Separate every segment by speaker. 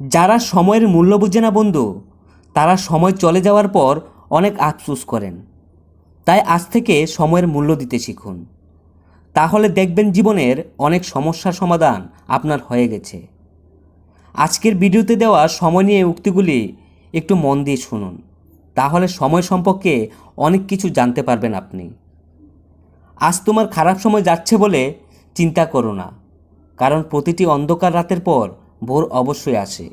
Speaker 1: যারা সময়ের মূল্য বুঝে না বন্ধু, তারা সময় চলে যাওয়ার পর অনেক আফসোস করেন। তাই আজ থেকে সময়ের মূল্য দিতে শিখুন। তাহলে দেখবেন জীবনের অনেক সমস্যার সমাধান আপনার হয়ে গেছে। আজকের ভিডিওতে দেওয়া সময় নিয়ে উক্তিগুলি একটু মন দিয়ে শুনুন। তাহলে সময় সম্পর্কে অনেক কিছু জানতে পারবেন আপনি। আজ তোমার খারাপ সময় যাচ্ছে বলে চিন্তা করো না, কারণ প্রতিটি অন্ধকার রাতের পর ভোর অবশ্যই আসে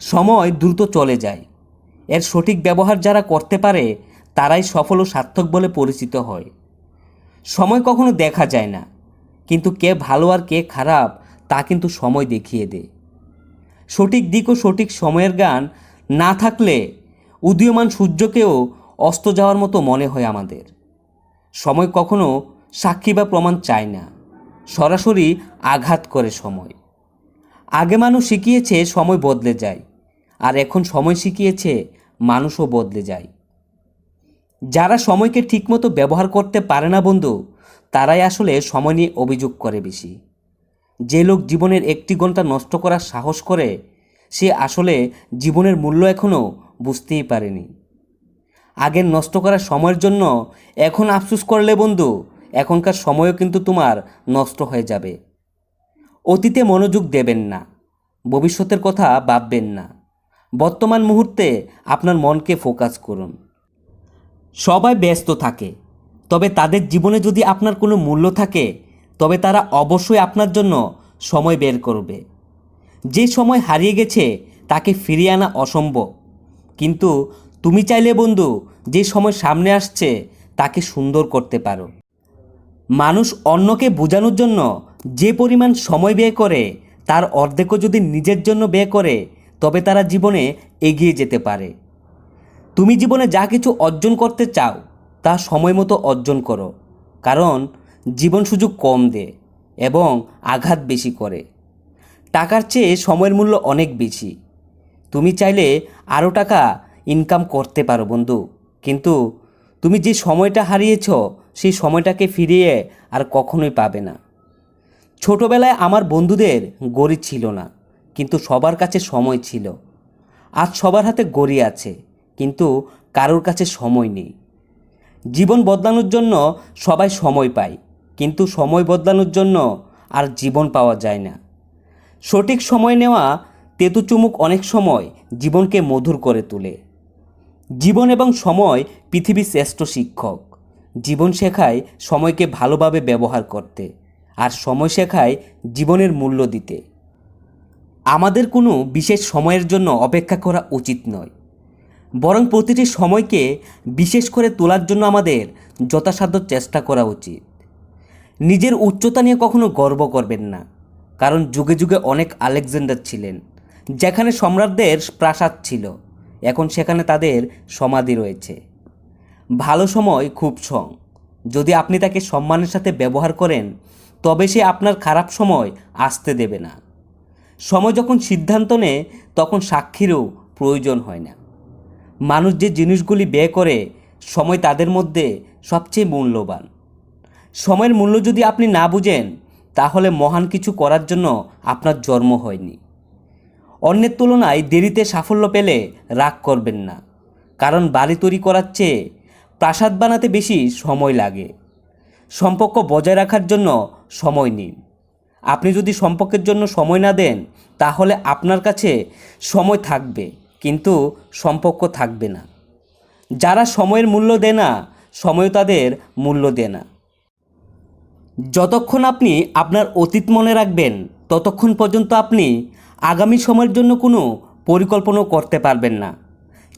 Speaker 1: সময় দ্রুত চলে যায়। এর সঠিক ব্যবহার যারা করতে পারে, তারাই সফল ও সার্থক বলে পরিচিত হয়। সময় কখনো দেখা যায় না, কিন্তু কে ভালো আর কে খারাপ, তা কিন্তু সময় দেখিয়ে দেয়। সঠিক দিক ও সঠিক সময়ের গান না থাকলে উদীয়মান সূর্যকেও অস্ত যাওয়ার মতো মনে হয় আমাদের। সময় কখনো সাক্ষী বা প্রমাণ চায় না, সরাসরি আঘাত করে সময়। আগে মানুষ শিখিয়েছে সময় বদলে যায়, আর এখন সময় শিখিয়েছে মানুষও বদলে যায়। যারা সময়কে ঠিকমতো ব্যবহার করতে পারে না বন্ধু, তারাই আসলে সময় নিয়ে অভিযোগ করে বেশি। যে লোক জীবনের একটি ঘণ্টা নষ্ট করার সাহস করে, সে আসলে জীবনের মূল্য এখনও বুঝতেই পারেনি। আগের নষ্ট করার সময়ের জন্য এখন আফসুস করলে বন্ধু, এখনকার সময়ও কিন্তু তোমার নষ্ট হয়ে যাবে। অতীতে মনোযোগ দেবেন না, ভবিষ্যতের কথা ভাববেন না। বর্তমান মুহূর্তে আপনার মনকে ফোকাস করুন। সবাই ব্যস্ত থাকে, তবে তাদের জীবনে যদি আপনার কোনো মূল্য থাকে, তবে তারা অবশ্যই আপনার জন্য সময় বের করবে। যে সময় হারিয়ে গেছে, তাকে ফিরিয়ে আনা অসম্ভব। কিন্তু তুমি চাইলে বন্ধু, যে সময় সামনে আসছে, তাকে সুন্দর করতে পারো। মানুষ অন্যকে বোঝানোর জন্য যে পরিমাণ সময় ব্যয় করে, তার অর্ধেকও যদি নিজের জন্য ব্যয় করে, তবে তারা জীবনে এগিয়ে যেতে পারে। তুমি জীবনে যা কিছু অর্জন করতে চাও, তা সময় মতো অর্জন করো, কারণ জীবন সুযোগ কম দেয় এবং আঘাত বেশি করে। টাকার চেয়ে সময়ের মূল্য অনেক বেশি। তুমি চাইলে আরও টাকা ইনকাম করতে পারো বন্ধু, কিন্তু তুমি যে সময়টা হারিয়েছ, সেই সময়টাকে ফিরিয়ে আর কখনোই পাবে না। ছোটবেলায় আমার বন্ধুদের গড়ি ছিল না, কিন্তু সবার কাছে সময় ছিল। আজ সবার হাতে গড়ি আছে, কিন্তু কারোর কাছে সময় নেই। জীবন বদলানোর জন্য সবাই সময় পায়, কিন্তু সময় বদলানোর জন্য আর জীবন পাওয়া যায় না। সঠিক সময় নেওয়া তেতু চুমুক অনেক সময় জীবনকে মধুর করে তোলে। জীবন এবং সময় পৃথিবীর শ্রেষ্ঠ শিক্ষক। জীবন শেখায় সময়কে ভালোভাবে ব্যবহার করতে। আর সময় শেখায় জীবনের মূল্য দিতে। আমাদের কোনো বিশেষ সময়ের জন্য অপেক্ষা করা উচিত নয়। বরং প্রতিটি সময়কে বিশেষ করে তোলার জন্য আমাদের যথাসাধ্য চেষ্টা করা উচিত। নিজের উচ্চতা নিয়ে কখনো গর্ব করবেন না। কারণ যুগে যুগে অনেক আলেকজান্ডার ছিলেন, যেখানে সম্রাটদের প্রাসাদ ছিল। এখন সেখানে তাদের সমাধি রয়েছে। ভালো সময় খুব সং। যদি আপনি তাকে সম্মানের সাথে ব্যবহার করেন তবে সে আপনার খারাপ সময় আসতে দেবে না। সময় যখন সিদ্ধান্ত নেয়, তখন সাক্ষীরও প্রয়োজন হয় না। মানুষ যে জিনিসগুলি ব্যয় করে, সময় তাদের মধ্যে সবচেয়ে মূল্যবান। সময়ের মূল্য যদি আপনি না বুঝেন, তাহলে মহান কিছু করার জন্য আপনার জন্ম হয়নি। অন্যের তুলনায় দেরিতে সাফল্য পেলে রাগ করবেন না, কারণ বাড়ি তৈরি করার চেয়ে প্রাসাদ বানাতে বেশি সময় লাগে। সম্পর্ক বজায় রাখার জন্য সময় নিন। আপনি যদি সম্পর্কের জন্য সময় না দেন, তাহলে আপনার কাছে সময় থাকবে, কিন্তু সম্পর্ক থাকবে না। যারা সময়ের মূল্য দেয় না সময় তাদের মূল্য দেয় না। যতক্ষণ আপনি আপনার অতীত মনে রাখবেন, ততক্ষণ পর্যন্ত আপনি আগামী সময়ের জন্য কোনো পরিকল্পনাও করতে পারবেন না।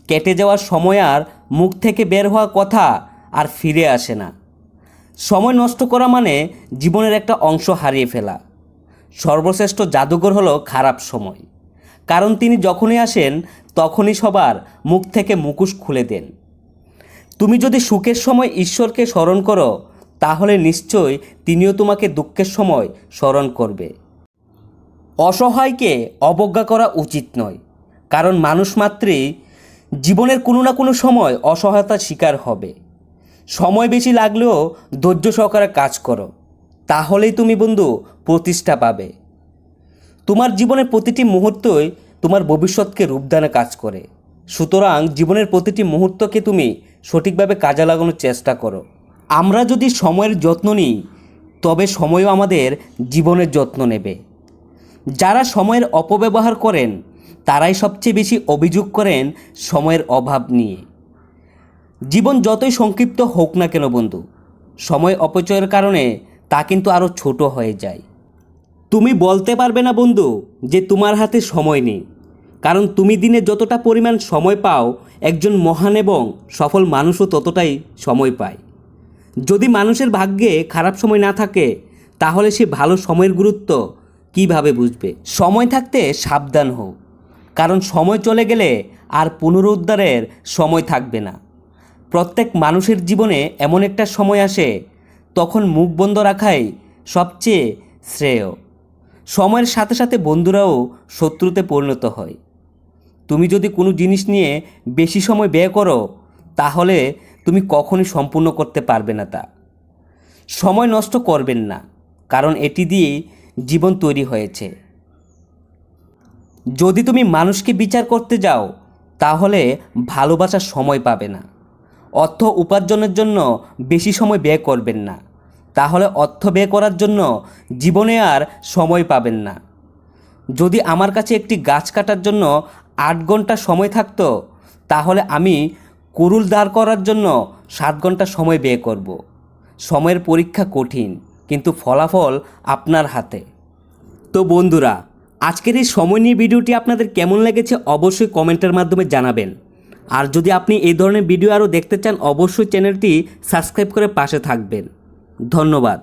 Speaker 1: কেটে যাওয়ার সময় আর মুখ থেকে বের হওয়া কথা আর ফিরে আসে না। সময় নষ্ট করা মানে জীবনের একটা অংশ হারিয়ে ফেলা। সর্বশ্রেষ্ঠ জাদুঘর হলো খারাপ সময়। কারণ তিনি যখনই আসেন, তখনই সবার মুখ থেকে মুখোশ খুলে দেন। তুমি যদি সুখের সময় ঈশ্বরকে স্মরণ করো, তাহলে নিশ্চয় তিনিও তোমাকে দুঃখের সময় স্মরণ করবে। অসহায়কে অবজ্ঞা করা উচিত নয়, কারণ মানুষ মাত্রই জীবনের কোনো না কোনো সময় অসহায়তার শিকার হবে। সময় বেশি লাগলেও ধৈর্য সহকারে কাজ করো। তাহলেই তুমি বন্ধু প্রতিষ্ঠা পাবে। তোমার জীবনের প্রতিটি মুহূর্তই তোমার ভবিষ্যৎকে রূপদানে কাজ করে। সুতরাং জীবনের প্রতিটি মুহূর্তকে তুমি সঠিকভাবে কাজে লাগানোর চেষ্টা করো। আমরা যদি সময়ের যত্ন নিই, তবে সময়ও আমাদের জীবনের যত্ন নেবে। যারা সময়ের অপব্যবহার করেন, তারাই সবচেয়ে বেশি অভিযোগ করেন সময়ের অভাব নিয়ে। জীবন যতই সংক্ষিপ্ত হোক না কেন বন্ধু, সময় অপচয়ের কারণে তা কিন্তু আরও ছোট হয়ে যায়। তুমি বলতে পারবে না বন্ধু যে তোমার হাতে সময় নেই, কারণ তুমি দিনে যতটা পরিমাণ সময় পাও, একজন মহান এবং সফল মানুষও ততটাই সময় পায়। যদি মানুষের ভাগ্যে খারাপ সময় না থাকে, তাহলে সে ভালো সময়ের গুরুত্ব কীভাবে বুঝবে? সময় থাকতে সাবধান হোক কারণ সময় চলে গেলে আর পুনরুদ্ধারের সময় থাকবে না। প্রত্যেক মানুষের জীবনে এমন একটা সময় আসে, তখন মুখ বন্ধ রাখাই সবচেয়ে শ্রেয়। সময়ের সাথে সাথে বন্ধুরাও শত্রুতে পরিণত হয়। তুমি যদি কোনো জিনিস নিয়ে বেশি সময় ব্যয় করো, তাহলে তুমি কখনই সম্পূর্ণ করতে পারবে না তা। সময় নষ্ট করবেন না, কারণ এটি দিয়েই জীবন তৈরি হয়েছে। যদি তুমি মানুষকে বিচার করতে যাও, তাহলে ভালোবাসার সময় পাবে না। অর্থ উপার্জনের জন্য বেশি সময় ব্যয় করবেন না। তাহলে অর্থ ব্যয় করার জন্য জীবনে আর সময় পাবেন না। যদি আমার কাছে একটি গাছ কাটার জন্য আট ঘণ্টা সময় থাকতো, তাহলে আমি কুরুল দাঁড় করার জন্য সাত ঘণ্টা সময় ব্যয় করব। সময়ের পরীক্ষা কঠিন, কিন্তু ফলাফল আপনার হাতে। তো বন্ধুরা, আজকের এই সময় নিয়ে ভিডিওটি আপনাদের কেমন লেগেছে অবশ্যই কমেন্টের মাধ্যমে জানাবেন। আর যদি আপনি এই ধরনের ভিডিও আরও দেখতে চান, অবশ্যই চ্যানেলটি সাবস্ক্রাইব করে পাশে থাকবেন। ধন্যবাদ।